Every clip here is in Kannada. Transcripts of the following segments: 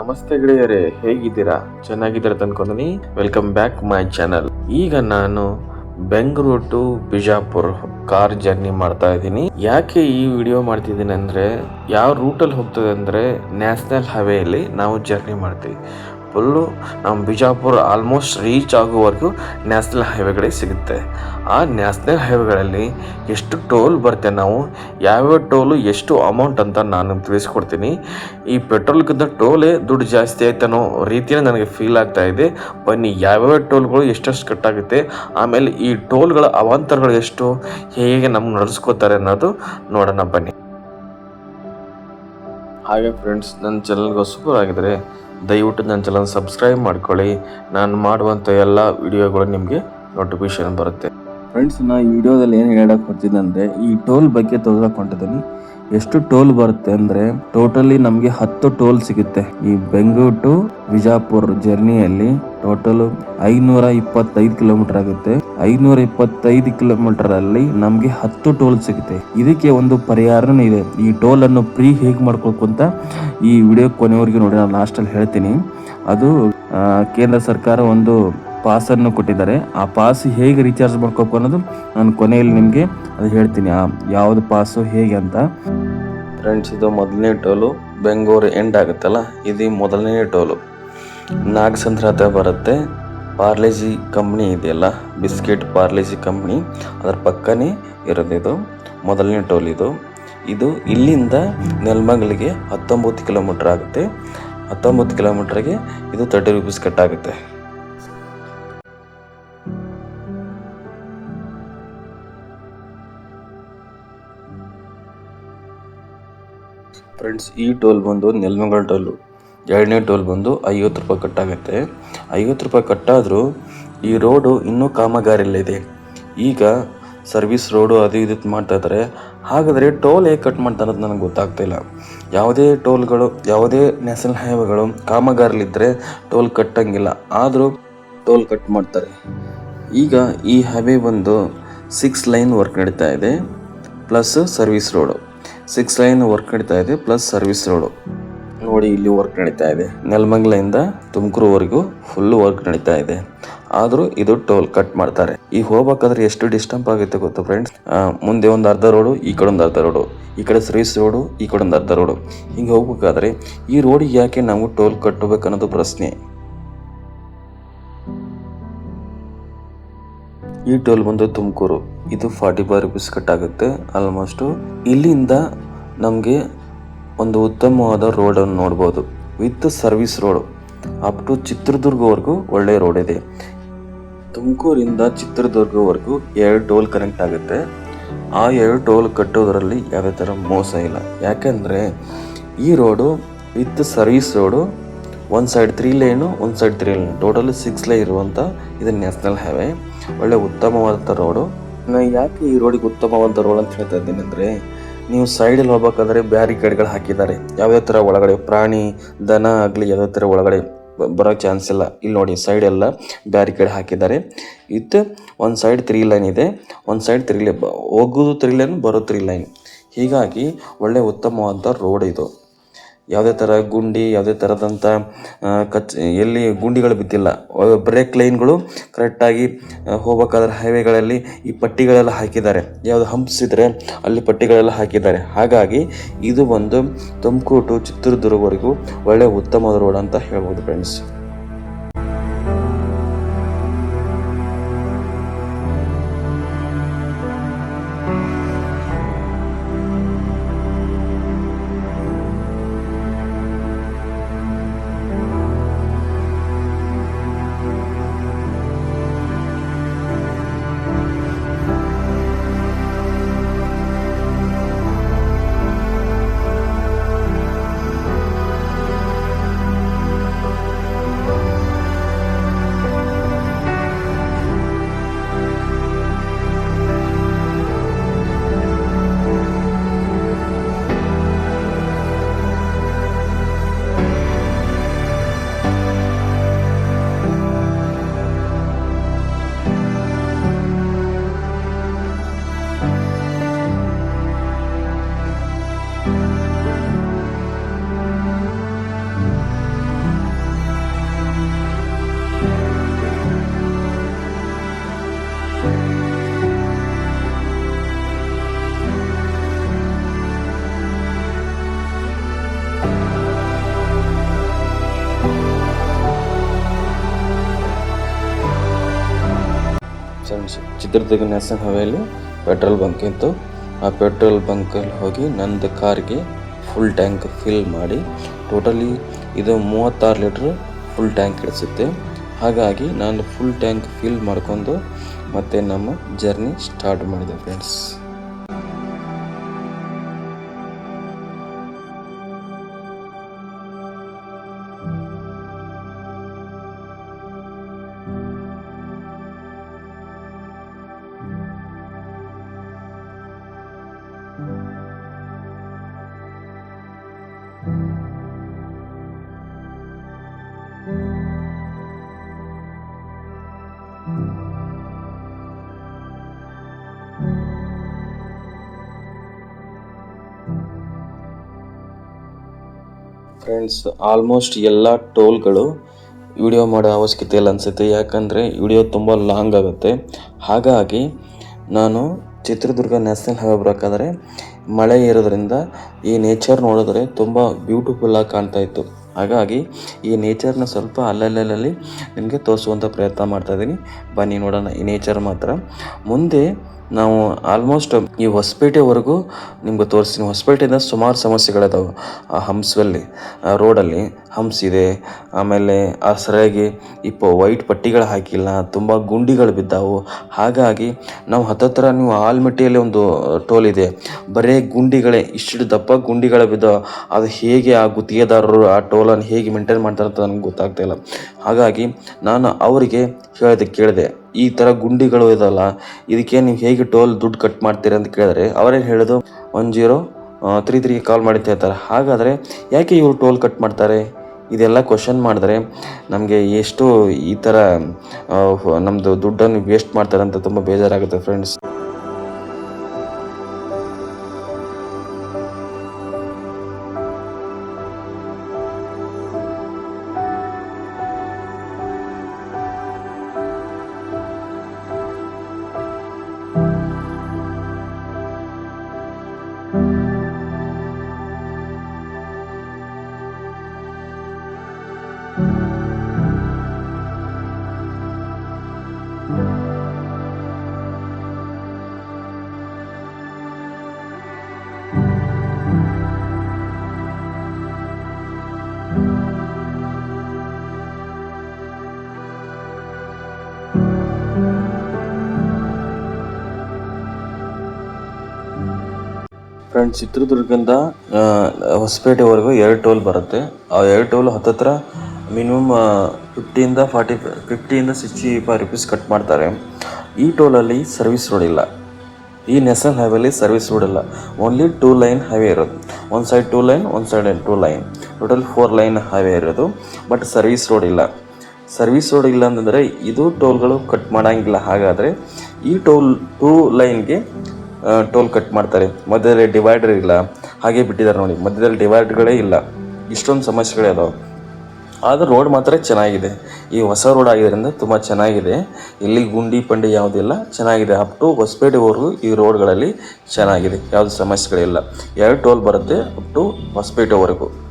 ನಮಸ್ತೆ ಗೆಳೆಯರೇ, ಹೇಗಿದ್ದೀರಾ? ಚೆನ್ನಾಗಿದ್ದೀರಾ ತಂದ್ಕೊಂಡಿ ವೆಲ್ಕಮ್ ಬ್ಯಾಕ್ ಮೈ ಚಾನಲ್ ಈಗ ನಾನು Bengaluru to Bijapur car journey ಮಾಡ್ತಾ ಇದ್ದೀನಿ. ಯಾಕೆ ಈ ವಿಡಿಯೋ ಮಾಡ್ತಿದ್ದೀನಿ ಅಂದ್ರೆ, ಯಾವ ರೂಟಲ್ಲಿ ಹೋಗ್ತದೆ ಅಂದ್ರೆ ನ್ಯಾಷನಲ್ ಹೈವೇಲಿ ನಾವು ಜರ್ನಿ ಮಾಡ್ತೀವಿ. ಫುಲ್ಲು ನಮ್ಮ ಬಿಜಾಪುರ ಆಲ್ಮೋಸ್ಟ್ ರೀಚ್ ಆಗುವವರೆಗೂ ನ್ಯಾಷನಲ್ ಹೈವೇಗಳಿಗೆ ಸಿಗುತ್ತೆ. ಆ ನ್ಯಾಷನಲ್ ಹೈವೇಗಳಲ್ಲಿ ಎಷ್ಟು ಟೋಲ್ ಬರುತ್ತೆ ನಾವು, ಯಾವ್ಯಾವ ಟೋಲು, ಎಷ್ಟು ಅಮೌಂಟ್ ಅಂತ ನಾನು ತಿಳಿಸ್ಕೊಡ್ತೀನಿ. ಈ ಪೆಟ್ರೋಲ್ಗಿಂತ ಟೋಲೇ ದುಡ್ಡು ಜಾಸ್ತಿ ಆಯ್ತನೋ ರೀತಿಯೇ ನನಗೆ ಫೀಲ್ ಆಗ್ತಾ ಇದೆ. ಬನ್ನಿ, ಯಾವ್ಯಾವ ಟೋಲ್ಗಳು ಎಷ್ಟೆಷ್ಟು ಕಟ್ಟಾಗುತ್ತೆ, ಆಮೇಲೆ ಈ ಟೋಲ್ಗಳ ಅವಾಂತರಗಳು ಎಷ್ಟು, ಹೇಗೆ ನಮ್ಗೆ ನಡೆಸ್ಕೋತಾರೆ ಅನ್ನೋದು ನೋಡೋಣ ಬನ್ನಿ. ಹಾಗೆ ಫ್ರೆಂಡ್ಸ್ ನನ್ನ ಚಾನಲ್ಗೋಸ್ಕರ ಹೊಸಬರಾಗಿದ್ದರೆ ದಯವಿಟ್ಟು ನನ್ನ ಚಾನಲ್ ಸಬ್ಸ್ಕ್ರೈಬ್ ಮಾಡ್ಕೊಳ್ಳಿ. ನಾನು ಮಾಡುವಂಥ ಎಲ್ಲ ವಿಡಿಯೋಗಳು ನಿಮಗೆ ನೋಟಿಫಿಕೇಶನ್ ಬರುತ್ತೆ. ಫ್ರೆಂಡ್ಸ್ ನಾನು ಈ ವಿಡಿಯೋದಲ್ಲಿ ಏನು ಹೇಳಕ್ಕೆ ಬರ್ತಿದ್ದೆ ಅಂದರೆ ಈ ಟೋಲ್ ಬಗ್ಗೆ ತೋರ್ಸಕೊಂಡಿದ್ದೀನಿ ಎಷ್ಟು ಟೋಲ್ ಬರುತ್ತೆ ಅಂದ್ರೆ ಟೋಟಲಿ ನಮಗೆ ಹತ್ತು ಟೋಲ್ ಸಿಗುತ್ತೆ. ಈ ಬೆಂಗಳೂರು ಟು ವಿಜಾಪುರ್ ಜರ್ನಿಯಲ್ಲಿ ಟೋಟಲ್ ಐನೂರ ಇಪ್ಪತ್ತೈದು ಕಿಲೋಮೀಟರ್ ಆಗುತ್ತೆ. ಐನೂರ ಇಪ್ಪತ್ತೈದು ಕಿಲೋಮೀಟರ್ ಅಲ್ಲಿ ನಮಗೆ ಹತ್ತು ಟೋಲ್ ಸಿಗುತ್ತೆ. ಇದಕ್ಕೆ ಒಂದು ಪರಿಹಾರನೂ ಇದೆ. ಈ ಟೋಲ್ ಅನ್ನು ಫ್ರೀ ಹೇಗೆ ಮಾಡ್ಕೊಳ್ಕು ಅಂತ ಈ ವಿಡಿಯೋ ಕೊನೆವರೆಗೂ ನೋಡಿ ನಾನು ಲಾಸ್ಟಲ್ಲಿ ಹೇಳ್ತೀನಿ. ಅದು ಕೇಂದ್ರ ಸರ್ಕಾರ ಒಂದು ಪಾಸನ್ನು ಕೊಟ್ಟಿದ್ದಾರೆ. ಆ ಪಾಸ್ ಹೇಗೆ ರೀಚಾರ್ಜ್ ಮಾಡ್ಕೋಬೇಕು ಅನ್ನೋದು ನಾನು ಕೊನೆಯಲ್ಲಿ ನಿಮಗೆ ಅದು ಹೇಳ್ತೀನಿ. ಆ ಯಾವುದು ಪಾಸು ಹೇಗೆ ಅಂತ. ಫ್ರೆಂಡ್ಸ್ ಇದು ಮೊದಲನೇ ಟೋಲು. ಬೆಂಗಳೂರು ಎಂಡ್ ಆಗುತ್ತಲ್ಲ? ಇದು ಮೊದಲನೇ ಟೋಲು. ನಾಗಸಂದ್ರ ಹತ್ರ ಬರುತ್ತೆ. ಪಾರ್ಲೇಜಿ ಕಂಪ್ನಿ ಇದೆಯಲ್ಲ? ಬಿಸ್ಕೆಟ್ ಪಾರ್ಲೇಜಿ ಕಂಪ್ನಿ ಅದರ ಪಕ್ಕನೇ ಇರೋದು ಇದು. ಮೊದಲನೇ ಟೋಲ್ ಇದು. ಇದು ಇಲ್ಲಿಂದ ನೆಲಮಂಗಲಿಗೆ ಹತ್ತೊಂಬತ್ತು ಕಿಲೋಮೀಟ್ರ್ ಆಗುತ್ತೆ. ಹತ್ತೊಂಬತ್ತು ಕಿಲೋಮೀಟ್ರಿಗೆ ಇದು ತರ್ಟಿ ರುಪೀಸ್ ಕಟ್ಟಾಗುತ್ತೆ ಫ್ರೆಂಡ್ಸ್, ಈ ಟೋಲ್ ಬಂದು ನೆಲ್ಮಂಗಲ್ ಟೋಲು. ಎರಡನೇ ಟೋಲ್ ಬಂದು ಐವತ್ತು ರೂಪಾಯಿ ಕಟ್ಟಾಗುತ್ತೆ. ಐವತ್ತು ರೂಪಾಯಿ ಕಟ್ಟಾದರೂ ಈ ರೋಡು ಇನ್ನೂ ಕಾಮಗಾರಿಯಲ್ಲಿದೆ. ಈಗ ಸರ್ವಿಸ್ ರೋಡು ಅದು ಇದು ಮಾಡ್ತಾ ಇದ್ದಾರೆ ಹಾಗಾದರೆ ಟೋಲ್ ಹೇಗೆ ಕಟ್ ಮಾಡ್ತಾರೆ ಅಂತ ನನಗೆ ಗೊತ್ತಾಗ್ತಾ ಇಲ್ಲ. ಯಾವುದೇ ಟೋಲ್ಗಳು, ಯಾವುದೇ ನ್ಯಾಷನಲ್ ಹೈವೇಗಳು ಕಾಮಗಾರಿಲಿದ್ದರೆ ಟೋಲ್ ಕಟ್ಟಂಗಿಲ್ಲ. ಆದರೂ ಟೋಲ್ ಕಟ್ ಮಾಡ್ತಾರೆ. ಈಗ ಈ ಹೈವೇ ಬಂದು ಸಿಕ್ಸ್ ಲೈನ್ ವರ್ಕ್ ನಡೀತಾ ಇದೆ. Plus service road. Six line work ನಡೀತಾ ಇದೆ, ಪ್ಲಸ್ ಸರ್ವಿಸ್ ರೋಡು. ನೋಡಿ ಇಲ್ಲಿ ವರ್ಕ್ ನಡೀತಾ ಇದೆ. ನೆಲಮಂಗ್ಲಿಂದ ತುಮಕೂರುವರೆಗೂ ಫುಲ್ ವರ್ಕ್ ನಡೀತಾ ಇದೆ. ಆದರೂ ಇದು ಟೋಲ್ ಕಟ್ ಮಾಡ್ತಾರೆ. ಈಗ ಹೋಗ್ಬೇಕಾದ್ರೆ ಎಷ್ಟು ಡಿಸ್ಟರ್ಬ್ ಆಗುತ್ತೆ ಗೊತ್ತಾ ಫ್ರೆಂಡ್ಸ್ ಮುಂದೆ ಒಂದು ಅರ್ಧ ರೋಡು, ಈ ಕಡೆ ಒಂದು ಅರ್ಧ ರೋಡು. ಈ ಕಡೆ ಸರ್ವಿಸ್ ರೋಡು, ಈ ಕಡೆ ಒಂದು ಅರ್ಧ ರೋಡು. ಹಿಂಗೆ ಹೋಗ್ಬೇಕಾದ್ರೆ ಈ ರೋಡಿಗೆ ಯಾಕೆ ನಾವು ಟೋಲ್ ಕಟ್ಟಬೇಕು ಅನ್ನೋದು ಪ್ರಶ್ನೆ. ಈ ಟೋಲ್ ಬಂದು ತುಮಕೂರು. ಇದು ಫಾರ್ಟಿ ಫೈವ್ ರುಪೀಸ್ ಕಟ್ಟಾಗುತ್ತೆ ಆಲ್ಮೋಸ್ಟು ಇಲ್ಲಿಂದ ನಮಗೆ ಒಂದು ಉತ್ತಮವಾದ ರೋಡನ್ನು ನೋಡ್ಬೋದು. With service road up to ಚಿತ್ರದುರ್ಗವರೆಗೂ ಒಳ್ಳೆಯ ರೋಡ್ ಇದೆ. ತುಮಕೂರಿಂದ ಚಿತ್ರದುರ್ಗವರೆಗೂ ಎರಡು ಟೋಲ್ ಕನೆಕ್ಟ್ ಆಗುತ್ತೆ. ಆ ಎರಡು ಟೋಲ್ ಕಟ್ಟೋದರಲ್ಲಿ ಯಾವುದೇ ಥರ ಮೋಸ ಇಲ್ಲ. ಯಾಕೆಂದರೆ ಈ ರೋಡು ವಿತ್ ಸರ್ವಿಸ್ ರೋಡು ಒಂದು ಸೈಡ್ ತ್ರೀ ಲೈನು ಒಂದು side three line total six line ಇರುವಂಥ ಇದು ನ್ಯಾಷನಲ್ ಹೈವೇ ಒಳ್ಳೆ ಉತ್ತಮವಾದಂಥ ರೋಡು ನಾನು ಯಾಕೆ ಈ ರೋಡಿಗೆ ಉತ್ತಮವಾದ ರೋಡ್ ಅಂತ ಹೇಳ್ತಾ ಇದ್ದೀನಿ ಅಂದರೆ, ನೀವು ಸೈಡಲ್ಲಿ ಹೋಗ್ಬೇಕಾದ್ರೆ ಬ್ಯಾರಿಕೇಡ್ಗಳು ಹಾಕಿದ್ದಾರೆ. ಯಾವ್ಯಾವ ಥರ ಒಳಗಡೆ ಪ್ರಾಣಿ, ದನ ಆಗಲಿ ಯಾವ್ಯಾವ ಥರ ಒಳಗಡೆ ಬರೋ ಚಾನ್ಸ್ ಇಲ್ಲ. ಇಲ್ಲಿ ನೋಡಿ ಸೈಡ್ ಎಲ್ಲ ಬ್ಯಾರಿಕೇಡ್ ಹಾಕಿದ್ದಾರೆ. ಇತ್ತು, ಒಂದು ಸೈಡ್ ತ್ರೀ ಲೈನ್ ಇದೆ. ಒಂದು ಸೈಡ್ ತ್ರೀ ಲೈನ್ ಹೋಗೋದು ತ್ರೀ ಲೈನ್ ಬರೋ ತ್ರೀ ಲೈನ್ ಹೀಗಾಗಿ ಒಳ್ಳೆ ಉತ್ತಮವಾದ ರೋಡ್ ಇದು. ಯಾವುದೇ ಥರ ಗುಂಡಿ, ಯಾವುದೇ ಥರದಂಥ ಕಚ್, ಎಲ್ಲಿ ಗುಂಡಿಗಳು ಬಿದ್ದಿಲ್ಲ. ಬ್ರೇಕ್ ಲೈನ್ಗಳು ಕರೆಕ್ಟಾಗಿ ಹೋಗ್ಬೇಕಾದ್ರೆ ಹೈವೇಗಳಲ್ಲಿ ಈ ಪಟ್ಟಿಗಳೆಲ್ಲ ಹಾಕಿದ್ದಾರೆ. ಯಾವುದು ಹಂಪ್ಸ್ ಇದ್ದರೆ ಅಲ್ಲಿ ಪಟ್ಟಿಗಳೆಲ್ಲ ಹಾಕಿದ್ದಾರೆ. ಹಾಗಾಗಿ ಇದು ಒಂದು ತುಮಕೂರು ಟು ಚಿತ್ರದುರ್ಗವರೆಗೂ ಒಳ್ಳೆಯ ಉತ್ತಮವಾದ ರೋಡ್ ಅಂತ ಹೇಳ್ಬೋದು ಫ್ರೆಂಡ್ಸ್ ಚಿತ್ರದುರ್ಗ ನ್ಯಾಷನಲ್ ಹೈವೇಲಿ ಪೆಟ್ರೋಲ್ ಬಂಕ್ ಇತ್ತು. ಆ ಪೆಟ್ರೋಲ್ ಬಂಕಲ್ಲಿ ಹೋಗಿ ನಂದು ಕಾರ್ಗೆ ಫುಲ್ ಟ್ಯಾಂಕ್ ಫಿಲ್ ಮಾಡಿ ಟೋಟಲಿ ಇದು ಮೂವತ್ತಾರು ಲೀಟ್ರ್ ಫುಲ್ ಟ್ಯಾಂಕ್ ಇಡಿಸುತ್ತೆ ಹಾಗಾಗಿ ನಾನು ಫುಲ್ ಟ್ಯಾಂಕ್ ಫಿಲ್ ಮಾಡ್ಕೊಂಡು ಮತ್ತೆ ನಮ್ಮ ಜರ್ನಿ ಸ್ಟಾರ್ಟ್ ಮಾಡಿದೆ ಫ್ರೆಂಡ್ಸ್ ಫ್ರೆಂಡ್ಸ್ ಆಲ್ಮೋಸ್ಟ್ ಎಲ್ಲ ಟೋಲ್ಗಳು ವಿಡಿಯೋ ಮಾಡೋ ಅವಶ್ಯಕತೆ ಇಲ್ಲ ಅನಿಸುತ್ತೆ. ಯಾಕಂದರೆ ವಿಡಿಯೋ ತುಂಬ ಲಾಂಗ್ ಆಗುತ್ತೆ. ಹಾಗಾಗಿ ನಾನು ಚಿತ್ರದುರ್ಗ ನ್ಯಾಷನಲ್ ಹೈವೇ ಬರಬೇಕಾದ್ರೆ ಮಳೆ ಇರೋದ್ರಿಂದ ಈ ನೇಚರ್ ನೋಡಿದ್ರೆ ತುಂಬ ಬ್ಯೂಟಿಫುಲ್ಲಾಗಿ ಕಾಣ್ತಾ ಇತ್ತು. ಹಾಗಾಗಿ ಈ ನೇಚರ್ನ ಸ್ವಲ್ಪ ಅಲ್ಲಲ್ಲಲ್ಲಿ ನಿಮಗೆ ತೋರಿಸುವಂಥ ಪ್ರಯತ್ನ ಮಾಡ್ತಾ ಇದ್ದೀನಿ. ಬನ್ನಿ ನೋಡೋಣ ಈ ನೇಚರ್ ಮಾತ್ರ. ಮುಂದೆ ನಾವು ಆಲ್ಮೋಸ್ಟ್ ಈ ಹೊಸಪೇಟೆವರೆಗೂ ನಿಮ್ಗೆ ತೋರಿಸ್ತೀನಿ. ಹೊಸಪೇಟೆಯಿಂದ ಸುಮಾರು ಸಮಸ್ಯೆಗಳಿದಾವೆ. ಆ ಹಂಪ್ಸಲ್ಲಿ ರೋಡಲ್ಲಿ ಹಂಪ್ಸ್ ಇದೆ. ಆಮೇಲೆ ಆ ಸರಿಯಾಗಿ ಇಪ್ಪ ವೈಟ್ ಪಟ್ಟಿಗಳು ಹಾಕಿಲ್ಲ, ತುಂಬ ಗುಂಡಿಗಳು ಬಿದ್ದಾವು. ಹಾಗಾಗಿ ನಾವು ಹತ್ತತ್ರ ನೀವು ಆಲ್ಮಟ್ಟಿಯಲ್ಲಿ ಒಂದು ಟೋಲ್ ಇದೆ. ಬರೇ ಗುಂಡಿಗಳೇ ಇಷ್ಟು ದಪ್ಪ ಗುಂಡಿಗಳು ಬಿದ್ದಾವೆ. ಅದು ಹೇಗೆ ಆ ಗುತ್ತಿಗೆದಾರರು ಆ ಟೋಲನ್ನು ಹೇಗೆ ಮೇಂಟೈನ್ ಮಾಡ್ತಾರೆ ಅಂತ ನನಗೆ ಗೊತ್ತಾಗ್ತಾ ಇಲ್ಲ. ಹಾಗಾಗಿ ನಾನು ಅವರಿಗೆ ಹೇಳಿದೆ ಕೇಳಿದೆ. ಈ ಥರ ಗುಂಡಿಗಳು ಇದಲ್ಲ. ಇದಕ್ಕೆ ನೀವು ಹೇಗೆ ಟೋಲ್ ದುಡ್ಡು ಕಟ್ ಮಾಡ್ತೀರಾ ಅಂತ ಕೇಳಿದ್ರೆ ಅವರೇ ಹೇಳೋದು ಒನ್ ಜೀರೋ ತ್ರೀ ತ್ರೀಗೆ ಕಾಲ್ ಮಾಡಿ ಹೇಳ್ತಾರೆ ಹಾಗಾದರೆ ಯಾಕೆ ಇವರು ಟೋಲ್ ಕಟ್ ಮಾಡ್ತಾರೆ? ಇದೆಲ್ಲ ಕ್ವಶನ್ ಮಾಡಿದ್ರೆ ನಮಗೆ ಎಷ್ಟು ಈ ಥರ ನಮ್ಮದು ದುಡ್ಡನ್ನು ವೇಸ್ಟ್ ಮಾಡ್ತಾರೆ ಅಂತ ತುಂಬ ಬೇಜಾರಾಗುತ್ತೆ ಫ್ರೆಂಡ್ಸ್ ಫ್ರೆಂಡ್ಸ್ ಚಿತ್ರದುರ್ಗದಿಂದ ಹೊಸಪೇಟೆವರೆಗೂ ಎರಡು ಟೋಲ್ ಬರುತ್ತೆ. ಆ ಎರಡು ಟೋಲ್ ಹತ್ತತ್ರ ಮಿನಿಮಮ್ ಫಿಫ್ಟಿಯಿಂದ ಫಾರ್ಟಿ ಫಿಫ್ಟಿಯಿಂದ ಸಿಕ್ಸ್ಟಿ ಫೈವ್ ರುಪೀಸ್ ಕಟ್ ಮಾಡ್ತಾರೆ. ಈ ಟೋಲಲ್ಲಿ ಸರ್ವಿಸ್ ರೋಡ್ ಇಲ್ಲ. ಈ ನ್ಯಾಷನಲ್ ಹೈವೇಲಿ ಸರ್ವಿಸ್ ರೋಡ್ ಇಲ್ಲ. ಓನ್ಲಿ ಟೂ ಲೈನ್ ಹೈವೇ ಇರೋದು. ಒಂದು ಸೈಡ್ ಟೂ ಲೈನ್ ಒಂದು side two line total four line highway ಇರೋದು. ಬಟ್ ಸರ್ವಿಸ್ ರೋಡ್ ಇಲ್ಲ. ಸರ್ವಿಸ್ ರೋಡ್ ಇಲ್ಲ ಅಂತಂದರೆ ಇದು ಟೋಲ್ಗಳು ಕಟ್ ಮಾಡೋಂಗಿಲ್ಲ. ಹಾಗಾದರೆ ಈ ಟೋಲ್ ಟೂ ಲೈನ್ಗೆ ಟೋಲ್ ಕಟ್ ಮಾಡ್ತಾರೆ. ಮಧ್ಯದಲ್ಲಿ ಡಿವೈಡರ್ ಇಲ್ಲ. ಹಾಗೆ ಬಿಟ್ಟಿದ್ದಾರೆ ನೋಡಿ. ಮಧ್ಯದಲ್ಲಿ ಡಿವೈಡರ್ಗಳೇ ಇಲ್ಲ. ಇಷ್ಟೊಂದು ಸಮಸ್ಯೆಗಳೇ ಅದಾವೆ. ಆದ್ರೆ ರೋಡ್ ಮಾತ್ರ ಚೆನ್ನಾಗಿದೆ. ಈ ಹೊಸ ರೋಡ್ ಆಗಿದ್ದರಿಂದ ತುಂಬ ಚೆನ್ನಾಗಿದೆ. ಇಲ್ಲಿ ಗುಂಡಿ ಪಂಡಿ ಯಾವುದಿಲ್ಲ ಚೆನ್ನಾಗಿದೆ. ಅಪ್ ಟು ಹೊಸಪೇಟೆವರೆಗೂ ಈ ರೋಡ್ಗಳಲ್ಲಿ ಚೆನ್ನಾಗಿದೆ. ಯಾವುದು ಸಮಸ್ಯೆಗಳಿಲ್ಲ ಎರಡು ಟೋಲ್ ಬರುತ್ತೆ. ಅಪ್ ಟು ಹೊಸಪೇಟೆವರೆಗೂ.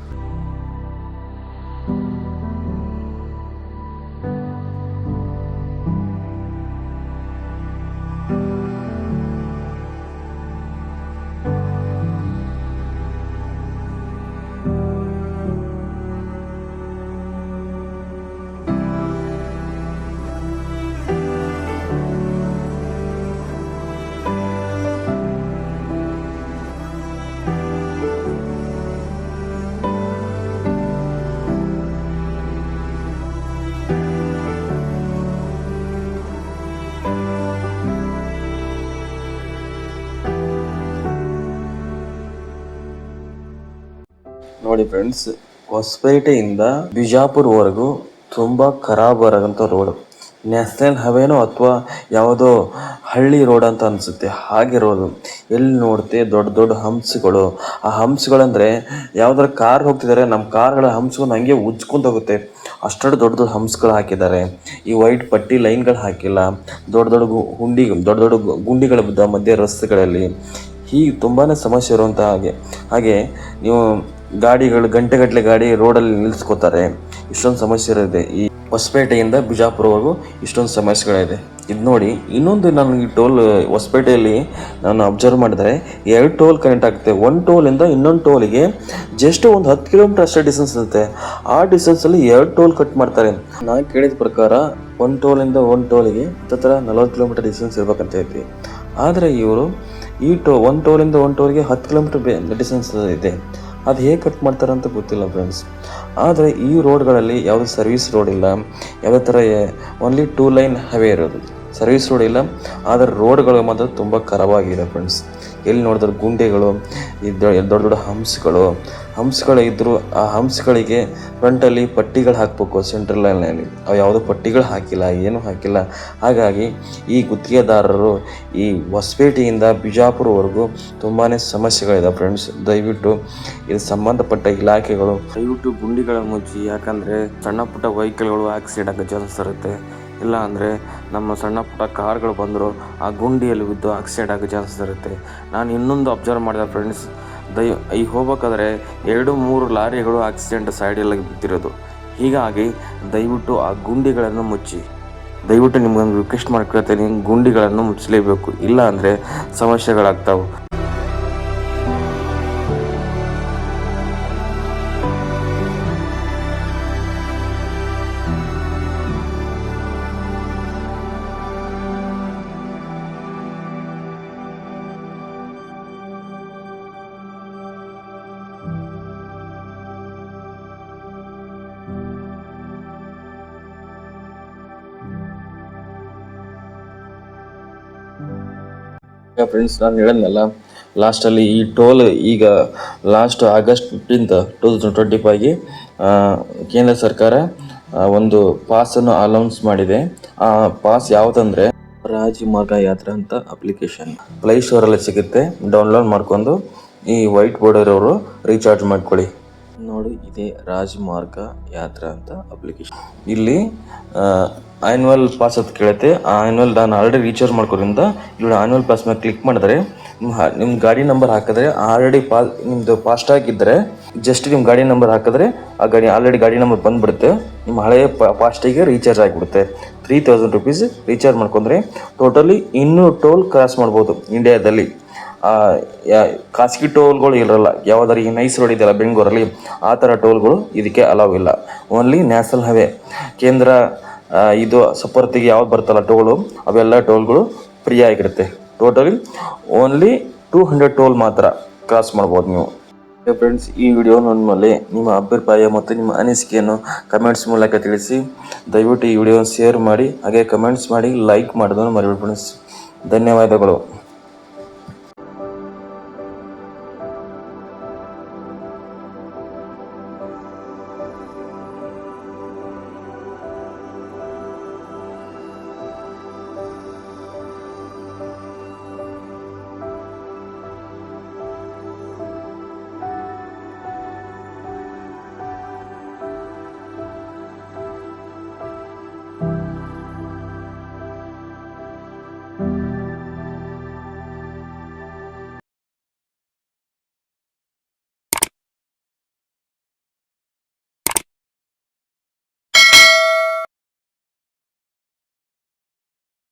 ನೋಡಿ ಫ್ರೆಂಡ್ಸ್ ಹೊಸಪೇಟೆಯಿಂದ ಬಿಜಾಪುರ್ವರೆಗೂ ತುಂಬ ಖರಾಬ್ ಬರೋಂಥ ರೋಡು ನ್ಯಾಷನಲ್ ಹೈವೇನೋ ಅಥವಾ ಯಾವುದೋ ಹಳ್ಳಿ ರೋಡ್ ಅಂತ ಅನಿಸುತ್ತೆ, ಹಾಗೆ ರೋಡು ಎಲ್ಲಿ ನೋಡ್ತೆ ದೊಡ್ಡ ದೊಡ್ಡ ಹಂಸಗಳು ಆ ಹಂಪ್ಸ್ಗಳಂದರೆ ಯಾವ್ದಾರ ಕಾರ್ ಹೋಗ್ತಿದ್ದಾರೆ ನಮ್ಮ ಕಾರ್ಗಳ ಹಂಸಗಳು ಹಂಗೆ ಉಜ್ಕೊಂಡು ಹೋಗುತ್ತೆ. ಅಷ್ಟು ದೊಡ್ಡ ದೊಡ್ಡ ಹಂಪ್ಸ್ಗಳು ಹಾಕಿದ್ದಾರೆ. ಈ ವೈಟ್ ಪಟ್ಟಿ ಲೈನ್ಗಳು ಹಾಕಿಲ್ಲ. ದೊಡ್ಡ ದೊಡ್ಡ ಹುಂಡಿ, ದೊಡ್ಡ ದೊಡ್ಡ ಗುಂಡಿಗಳ ಮಧ್ಯೆ ರಸ್ತೆಗಳಲ್ಲಿ. ಹೀಗೆ ತುಂಬಾ ಸಮಸ್ಯೆ ಇರುವಂಥ ಹಾಗೆ. ಹಾಗೆ ನೀವು ಗಾಡಿಗಳು, ಗಂಟೆಗಟ್ಟಲೆ ಗಾಡಿ ರೋಡಲ್ಲಿ ನಿಲ್ಲಿಸ್ಕೋತಾರೆ. ಇಷ್ಟೊಂದು ಸಮಸ್ಯೆ ಇದೆ ಈ ಹೊಸಪೇಟೆಯಿಂದ ಬಿಜಾಪುರವರೆಗೂ ಇಷ್ಟೊಂದು ಸಮಸ್ಯೆಗಳಿದೆ. ಇದು ನೋಡಿ, ಇನ್ನೊಂದು ನಾನು ಈ ಟೋಲ್ ಹೊಸಪೇಟೆಯಲ್ಲಿ ನಾನು ಅಬ್ಸರ್ವ್ ಮಾಡಿದರೆ, ಎರಡು ಟೋಲ್ ಕನೆಕ್ಟ್ ಆಗುತ್ತೆ ಒಂದು ಟೋಲಿಂದ ಇನ್ನೊಂದು ಟೋಲಿಗೆ ಜಸ್ಟ್ ಒಂದು ಹತ್ತು ಕಿಲೋಮೀಟರ್ ಅಷ್ಟೇ ಡಿಸ್ಟೆನ್ಸ್ ಇರುತ್ತೆ. ಆ ಡಿಸ್ಟೆನ್ಸಲ್ಲಿ ಎರಡು ಟೋಲ್ ಕಟ್ ಮಾಡ್ತಾರೆ. ನಾನು ಕೇಳಿದ ಪ್ರಕಾರ ಒಂದು ಟೋಲಿಂದ ಒಂದು ಟೋಲಿಗೆ ಹತ್ತಿರ ನಲವತ್ತು ಕಿಲೋಮೀಟರ್ ಡಿಸ್ಟೆನ್ಸ್ ಇರಬೇಕಂತ ಐತಿ ಆದರೆ ಇವರು ಈ ಟೋ ಒಂದು ಟೋಲಿಂದ ಒಂದು ಟೋಲಿಗೆ ಹತ್ತು ಕಿಲೋಮೀಟರ್ ಡಿಸ್ಟೆನ್ಸ್ ಇದೆ. ಅದು ಹೇಗೆ ಕಟ್ ಮಾಡ್ತಾರೆ ಅಂತ ಗೊತ್ತಿಲ್ಲ ಫ್ರೆಂಡ್ಸ್ ಆದರೆ ಈ ರೋಡ್ಗಳಲ್ಲಿ ಯಾವುದೇ ಸರ್ವಿಸ್ ರೋಡ್ ಇಲ್ಲ. ಯಾವುದೇ ಥರ ಓನ್ಲಿ ಟೂ ಲೈನ್ ಹವೇ ಇರೋದು. ಸರ್ವಿಸ್ ರೋಡ್ ಇಲ್ಲ. ಆದರೆ ರೋಡ್ಗಳು ಮಾತ್ರ ತುಂಬ ಖರಾಬಾಗಿದೆ ಫ್ರೆಂಡ್ಸ್ ಎಲ್ಲಿ ನೋಡಿದ್ರೆ ಗುಂಡೆಗಳು, ಈ ದೊಡ್ಡ ದೊಡ್ಡ ಹಂಪ್ಸ್ಗಳು. ಹಂಪ್ಸ್ಗಳಿದ್ದರೂ ಆ ಹಂಪ್ಸ್ಗಳಿಗೆ ಫ್ರಂಟಲ್ಲಿ ಪಟ್ಟಿಗಳು ಹಾಕಬೇಕು ಸೆಂಟ್ರಲ್ ಲೈನಲ್ಲಿ ಅವು ಯಾವುದೋ ಪಟ್ಟಿಗಳು ಹಾಕಿಲ್ಲ, ಏನೂ ಹಾಕಿಲ್ಲ. ಹಾಗಾಗಿ ಈ ಗುತ್ತಿಗೆದಾರರು ಈ ಹೊಸಪೇಟೆಯಿಂದ ಬಿಜಾಪುರವರೆಗೂ ತುಂಬಾ ಸಮಸ್ಯೆಗಳಿದೆ ಫ್ರೆಂಡ್ಸ್ ದಯವಿಟ್ಟು ಇದು ಸಂಬಂಧಪಟ್ಟ ಇಲಾಖೆಗಳು, ದಯವಿಟ್ಟು ಗುಂಡಿಗಳ ಮುಚ್ಚಿ. ಯಾಕಂದರೆ ಸಣ್ಣ ಪುಟ್ಟ ವೆಹಿಕಲ್ಗಳು ಆಕ್ಸಿಡೆಂಟ್ ಆಗೋ ಚಾನ್ಸಸ್ ಇರುತ್ತೆ. ಇಲ್ಲ ಅಂದರೆ ನಮ್ಮ ಸಣ್ಣ ಪುಟ್ಟ ಕಾರ್ಗಳು ಬಂದರೂ ಆ ಗುಂಡಿಯಲ್ಲಿ ಬಿದ್ದು ಆಕ್ಸಿಡೆಂಟ್ ಆಗೋ ಚಾನ್ಸಸ್ ಇರುತ್ತೆ. ನಾನು ಇನ್ನೊಂದು ಅಬ್ಸರ್ವ್ ಮಾಡಿದೆ ಫ್ರೆಂಡ್ಸ್ ದಯ ಈಗ ಹೋಗ್ಬೇಕಾದ್ರೆ ಎರಡು ಮೂರು ಲಾರಿಗಳು ಆಕ್ಸಿಡೆಂಟ್ ಸೈಡಲ್ಲಿ ಬಿದ್ದಿರೋದು. ಹೀಗಾಗಿ ದಯವಿಟ್ಟು ಆ ಗುಂಡಿಗಳನ್ನು ಮುಚ್ಚಿ. ದಯವಿಟ್ಟು ನಿಮ್ಗೊಂದು ರಿಕ್ವೆಸ್ಟ್ ಮಾಡ್ಕೊಳ್ತೀನಿ, ಗುಂಡಿಗಳನ್ನು ಮುಚ್ಚಲೇಬೇಕು. ಇಲ್ಲ ಅಂದರೆ ಸಮಸ್ಯೆಗಳಾಗ್ತಾವೆ. ಫ್ರೆಂಡ್ಸ್ ನಾನು ಹೇಳಿದ್ನಲ್ಲ ಲಾಸ್ಟಲ್ಲಿ ಈ ಟೋಲ್ ಈಗ last August fifteenth two thousand twenty ಫೈವ್ಗೆ ಕೇಂದ್ರ ಸರ್ಕಾರ ಒಂದು ಪಾಸನ್ನು ಅನೌನ್ಸ್ ಮಾಡಿದೆ. ಆ ಪಾಸ್ ಯಾವುದಂದ್ರೆ ರಾಜಮಾರ್ಗ ಯಾತ್ರಾ ಅಂತ ಅಪ್ಲಿಕೇಶನ್ ಪ್ಲೇಸ್ಟೋರಲ್ಲಿ ಸಿಗುತ್ತೆ. ಡೌನ್ಲೋಡ್ ಮಾಡ್ಕೊಂಡು ಈ ವೈಟ್ ಬೋರ್ಡ್ ಅವರು ರೀಚಾರ್ಜ್ ಮಾಡ್ಕೊಳ್ಳಿ. ನೋಡಿ, ಇದೇ ರಾಜಮಾರ್ಗ ಯಾತ್ರಾ ಅಂತ ಅಪ್ಲಿಕೇಶನ್ ಇಲ್ಲಿ ಆ್ಯನ್ಯುವಲ್ ಪಾಸ್ ಅಂತ ಕೇಳುತ್ತೆ. ಆ ಆ್ಯನ್ಯುವಲ್ ನಾನು ಆಲ್ರೆಡಿ ರೀಚಾರ್ಜ್ ಮಾಡ್ಕೋದ್ರಿಂದ ಇಲ್ಲಿ ಆನ್ಯುವಲ್ ಪಾಸ್ ಮೇಲೆ ಕ್ಲಿಕ್ ಮಾಡಿದ್ರೆ ನಿಮ್ಮ ನಿಮ್ಮ ಗಾಡಿ ನಂಬರ್ ಹಾಕಿದ್ರೆ ಆಲ್ರೆಡಿ ಪಾ ನಿಮ್ಮದು ಫಾಸ್ಟಾಗ್ ಇದ್ದರೆ ಜಸ್ಟ್ ನಿಮ್ಮ ಗಾಡಿ ನಂಬರ್ ಹಾಕಿದ್ರೆ ಆ ಗಾಡಿ ಆಲ್ರೆಡಿ ಗಾಡಿ ನಂಬರ್ ಬಂದುಬಿಡುತ್ತೆ. ನಿಮ್ಮ ಹಳೆಯ ಫಾಸ್ಟಿಗೆ ರೀಚಾರ್ಜ್ ಆಗಿಬಿಡುತ್ತೆ. ತ್ರೀ ತೌಸಂಡ್ ರುಪೀಸ್ ರೀಚಾರ್ಜ್ ಮಾಡ್ಕೊಂಡ್ರೆ ಟೋಟಲಿ ಇನ್ನೂ ಟೋಲ್ ಕ್ರಾಸ್ ಮಾಡ್ಬೋದು ಇಂಡಿಯಾದಲ್ಲಿ ಖಾಸಗಿ ಟೋಲ್ಗಳು ಇರಲ್ಲ. ಯಾವುದಾದ್ರು ಈ ನೈಸ್ ರೋಡ್ ಇದೆಯಲ್ಲ, ಬೆಂಗಳೂರಲ್ಲಿ, ಆ ಥರ ಟೋಲ್ಗಳು ಇದಕ್ಕೆ ಅಲೌ ಇಲ್ಲ. ಓನ್ಲಿ ನ್ಯಾಷನಲ್ ಹೈವೇ ಕೇಂದ್ರ ಇದು ಸಪರ್ತಿಗೆ ಯಾವ್ದು ಬರ್ತಲ್ಲ ಟೋಲು, ಅವೆಲ್ಲ ಟೋಲ್ಗಳು ಫ್ರೀ ಆಗಿರುತ್ತೆ. Totally only two hundred toll ಮಾತ್ರ ಕ್ರಾಸ್ ಮಾಡ್ಬೋದು ನೀವು. ಫ್ರೆಂಡ್ಸ್ ಈ ವಿಡಿಯೋ ನಮ್ಮಲ್ಲಿ ಮೇಲೆ ನಿಮ್ಮ ಅಭಿಪ್ರಾಯ ಮತ್ತು ನಿಮ್ಮ ಅನಿಸಿಕೆಯನ್ನು ಕಮೆಂಟ್ಸ್ ಮೂಲಕ ತಿಳಿಸಿ. ದಯವಿಟ್ಟು ಈ ವಿಡಿಯೋನ ಶೇರ್ ಮಾಡಿ, ಹಾಗೆ ಕಮೆಂಟ್ಸ್ ಮಾಡಿ ಲೈಕ್ ಮಾಡೋದನ್ನು ಮರಿಬೇಡಿ ಫ್ರೆಂಡ್ಸ್ ಧನ್ಯವಾದಗಳು.